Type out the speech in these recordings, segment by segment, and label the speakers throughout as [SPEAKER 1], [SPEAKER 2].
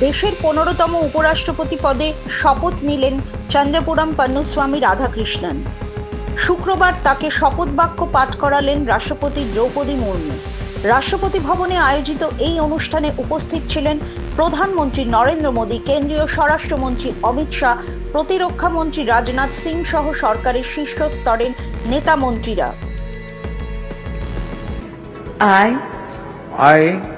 [SPEAKER 1] দেশের পনেরোতম উপরাষ্ট্রপতি পদে শপথ নিলেন চন্দ্রপুরম পন্নুস্বামী রাধাকৃষ্ণন। শুক্রবার তাকে শপথ বাক্য পাঠ করালেন রাষ্ট্রপতি দ্রৌপদী মুর্মু। রাষ্ট্রপতি ভবনে আয়োজিত এই অনুষ্ঠানে উপস্থিত ছিলেন প্রধানমন্ত্রী নরেন্দ্র মোদী কেন্দ্রীয় স্বরাষ্ট্রমন্ত্রী অমিত শাহ প্রতিরক্ষা মন্ত্রী রাজনাথ সিং সহ সরকারের শীর্ষ স্তরের নেতা মন্ত্রীরা
[SPEAKER 2] I
[SPEAKER 3] I,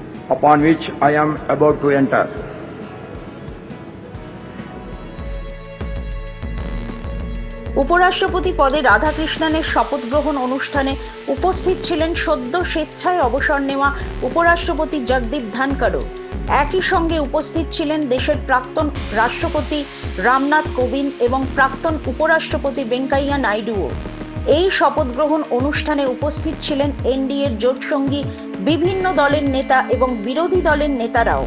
[SPEAKER 3] Upon which I am about to enter.
[SPEAKER 1] উপরাষ্ট্রপতি পদে রাধাকৃষ্ণনের শপথ গ্রহণ অনুষ্ঠানে উপস্থিত ছিলেন সদ্য স্বেচ্ছায় অবসর নেওয়া উপরাষ্ট্রপতি জগদীপ ধনকরও একই সঙ্গে উপস্থিত ছিলেন দেশের প্রাক্তন রাষ্ট্রপতি রামনাথ কোবিন্দ এবং প্রাক্তন উপরাষ্ট্রপতি ভেঙ্কাইয়া নাইডুও এই শপথ গ্রহণ অনুষ্ঠানে উপস্থিত ছিলেন এনডিএর জোটসঙ্গী বিভিন্ন দলের নেতা এবং বিরোধী দলের নেতারাও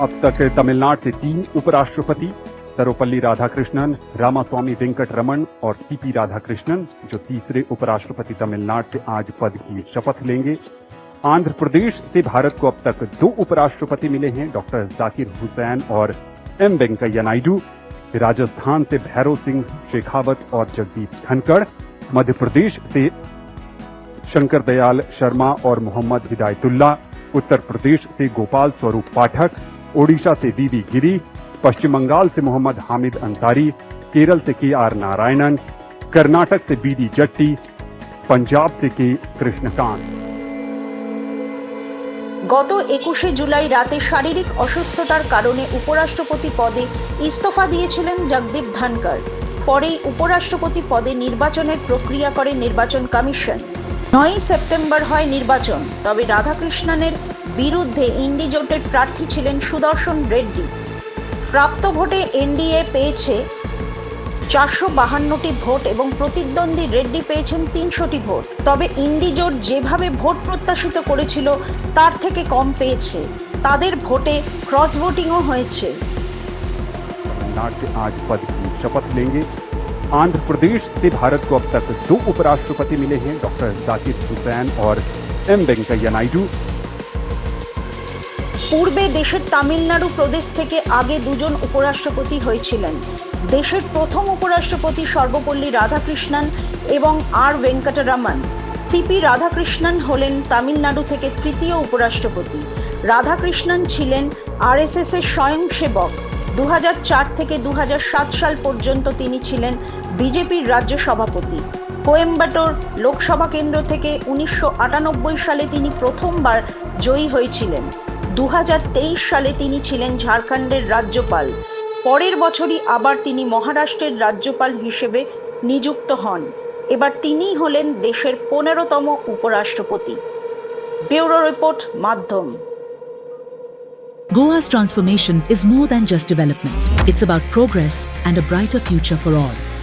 [SPEAKER 4] अब तक तमिलनाडु से तीन उपराष्ट्रपति सर्वपल्ली राधाकृष्णन रामास्वामी वेंकट रमन और सीपी राधाकृष्णन जो तीसरे उपराष्ट्रपति तमिलनाडु से आज पद की शपथ लेंगे आंध्र प्रदेश से भारत को अब तक दो उपराष्ट्रपति मिले हैं डॉक्टर जाकिर हुसैन और एम वेंकैया नायडू राजस्थान से भैरव सिंह, शेखावत और जगदीप धनखड़ मध्य प्रदेश से शंकर दयाल शर्मा और मोहम्मद हिदायतुल्ला, उत्तर प्रदेश से गोपाल स्वरूप पाठक, ओडिशा से दीदी गिरी, पश्चिम बंगाल से मोहम्मद हामिद अंसारी, केरल से के आर नारायणन, कर्नाटक से बीडी जट्टी, पंजाब से के कृष्णकांत।
[SPEAKER 1] গত একুশে জুলাই রাতে শারীরিক অসুস্থতার কারণে উপরাষ্ট্রপতি পদে ইস্তফা দিয়েছিলেন জগদীপ ধনকর পরেই উপরাষ্ট্রপতি পদে নির্বাচনের প্রক্রিয়া করে নির্বাচন কমিশন। নয়ই সেপ্টেম্বর হয় নির্বাচন, তবে রাধাকৃষ্ণনের বিরুদ্ধে ইন্ডি জোটের প্রার্থী ছিলেন সুদর্শন রেড্ডি। প্রাপ্ত ভোটে এনডিএ পেয়েছে চারশো বাহান্নটি ভোট এবং প্রতিদ্বন্দ্বী রেড্ডি পেয়েছেন তিনশোটি ভোট তবে ইন্ডি জোট যেভাবে ভোট প্রত্যাশিত করেছিল তার থেকে কম পেয়েছে তাদের ভোটে ক্রস ভোটিংও হয়েছে
[SPEAKER 4] तमिलनाडु से आज पद की शपथ लेंगे आंध्र प्रदेश से भारत को अब तक दो उपराष्ट्रपति मिले हैं डॉक्टर जाकिर हुसैन और एम वेंकैया नायडू
[SPEAKER 1] পূর্বে দেশের তামিলনাড়ু প্রদেশ থেকে আগে দুজন উপরাষ্ট্রপতি হয়েছিলেন। দেশের প্রথম উপরাষ্ট্রপতি সর্বপল্লী রাধাকৃষ্ণন এবং আর ভেঙ্কটরমন। সিপি রাধাকৃষ্ণন হলেন তামিলনাড়ু থেকে তৃতীয় উপরাষ্ট্রপতি। রাধাকৃষ্ণন ছিলেন আরএসএস এর স্বয়ংসেবক। দু হাজার চার থেকে দু হাজার সাত সাল পর্যন্ত তিনি ছিলেন বিজেপির রাজ্য সভাপতি। কোয়েম্বাটোর লোকসভা কেন্দ্র থেকে উনিশশো আটানব্বই সালে তিনি প্রথমবার জয়ী হয়েছিলেন। দু হাজার তেইশ সালে তিনি ছিলেন ঝাড়খণ্ডের রাজ্যপাল পরের বছরই আবার তিনি মহারাষ্ট্রের রাজ্যপাল হিসেবে নিযুক্ত হন এবার তিনিই হলেন দেশের পনেরোতম উপরাষ্ট্রপতি ব্যুরো রিপোর্ট, মাধ্যম
[SPEAKER 5] Goa's transformation is more than just development. It's about progress and a brighter future for all.